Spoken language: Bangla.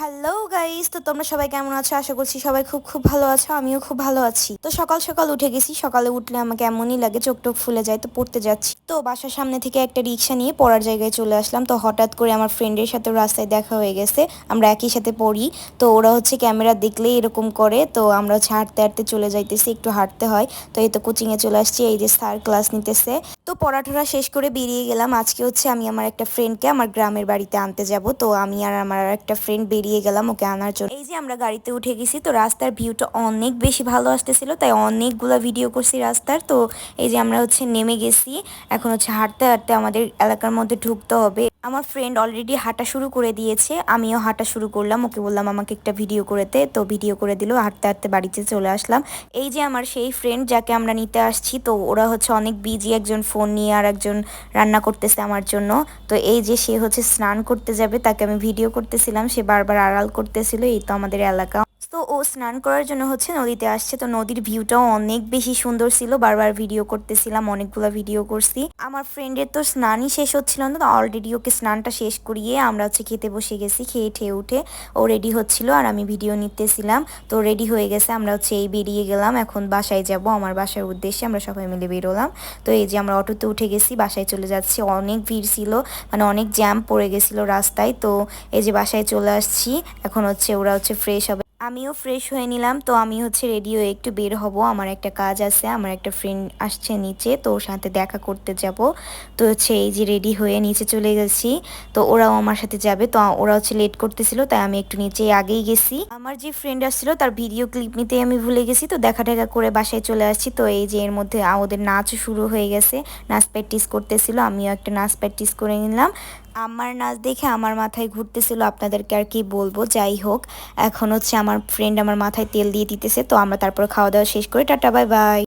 হ্যালো গাইস তো তোমরা সবাই কেমন আছো? আশা করছি সবাই খুব খুব ভালো আছো। আমিও খুব ভালো আছি। তো সকাল সকাল উঠে গেছি। সকালে উঠলে আমাকে এমনই লাগে, চোখ টোক ফুলে যায়, তো পড়তে যাচ্ছি। তো বাসার সামনে থেকে একটা রিক্সা নিয়ে পড়ার জায়গায় চলে আসলাম। তো হঠাৎ করে আমার ফ্রেন্ডের সাথে রাস্তায় দেখা হয়ে গেছে। আমরা একই সাথে পড়ি। তো ওরা হচ্ছে ক্যামেরা দেখলেই এরকম করে। তো আমরা হচ্ছে হাঁটতে হাঁটতে চলে যাইতেছি, একটু হাঁটতে হয়। তো এই তো কোচিংয়ে চলে আসছি, এই যে স্যার ক্লাস নিতেছে। তো পড়াঠরা শেষ করে বেরিয়ে গেলাম। আজকে হচ্ছে আমি আমার একটা ফ্রেন্ডকে আমার গ্রামের বাড়িতে আনতে যাব। তো আমি আর আমার একটা ফ্রেন্ড বেরিয়ে গেলাম ওকে আনার জন্য। এই যে আমরা গাড়িতে উঠে গেছি, তো রাস্তার ভিউটা অনেক বেশি ভালো আসতেছিল, তাই অনেকগুলো ভিডিও করছি রাস্তার। তো এই যে আমরা হচ্ছে নেমে গেছি, এখন হচ্ছে হাঁটতে হাঁটতে আমাদের এলাকার মধ্যে ঢুকতে হবে। আমার ফ্রেন্ড অলরেডি হাঁটা শুরু করে দিয়েছে। আমিও হাঁটা শুরু করলাম। ওকে বললাম, আমাকে একটা ভিডিও করেতে তো ভিডিও করে দিল। হাঁটতে হাঁটতে বাড়িতে চলে আসলাম। এই যে আমার সেই ফ্রেন্ড যাকে আমরা নিতে আসছি, তো ওরা হচ্ছে অনেক বিজি একজন ফোন নিয়ে আর একজন রান্না করতেছে আমার জন্য। তো এই যে সে হচ্ছে স্নান করতে যাবে, তাকে আমি ভিডিও করতেছিলাম। সে বারবার আড়াল করতেছিল। এই তো আমাদের এলাকা। তো ও স্নান করার জন্য হচ্ছে নদীতে আসছে। তো নদীর ভিউটাও অনেক বেশি সুন্দর ছিল। বারবার ভিডিও করতেছিলাম, অনেকগুলো ভিডিও করছি। আমার ফ্রেন্ডের তো স্নানই শেষ হচ্ছিল না। তো অলরেডি ওকে স্নানটা শেষ করিয়ে আমরা হচ্ছে খেতে বসে গেছি, খেয়ে ঠেয়ে উঠে ও রেডি হচ্ছিল আর আমি ভিডিও নিতেছিলাম। তো রেডি হয়ে গেছে, আমরা হচ্ছে এই বেরিয়ে গেলাম। এখন বাসায় যাব। আমার বাসার উদ্দেশ্যে আমরা সবাই মিলে বেরোলাম। তো এই যে আমরা অটোতে উঠে গেছি, বাসায় চলে যাচ্ছি। অনেক ভিড় ছিল মানে অনেক জ্যাম পড়ে গেছিল রাস্তায়। তো এই যে বাসায় চলে আসছি, এখন হচ্ছে ওরা হচ্ছে ফ্রেশ হবে। আমিও ফ্রেশ হয়ে নিলাম। তো আমি হচ্ছে রেডি হয়ে একটু বের হব। আমার একটা কাজ আছে, আমার একটা ফ্রেন্ড আসছে নিচে, তো ওর সাথে দেখা করতে যাব। তো হচ্ছে এই যে রেডি হয়ে নিচে চলে গেছি। তো ওরাও আমার সাথে যাবে। তো ওরা হচ্ছে লেট করতেছিল, তাই আমি একটু নিচে আগেই গেছি। আমার যে ফ্রেন্ড আসছিল, তার ভিডিও ক্লিপ নিতে আমি ভুলে গেছি। তো দেখা টেকা করে বাসায় চলে আসছি। তো এই যে এর মধ্যে ওদের নাচ শুরু হয়ে গেছে। নাচ প্র্যাকটিস করতেছিল, আমিও একটা নাচ প্র্যাকটিস করে নিলাম। আমার নাচ দেখে আমার মাথায় ঘুরতেছিল, আপনাদেরকে আর কি বলব? যাই হোক, এখন হচ্ছে আমার ফ্রেন্ড আমার মাথায় তেল দিয়ে দিতেছে, তো আমরা তারপর খাওয়া দাওয়া শেষ করে টাটা, বাই বাই।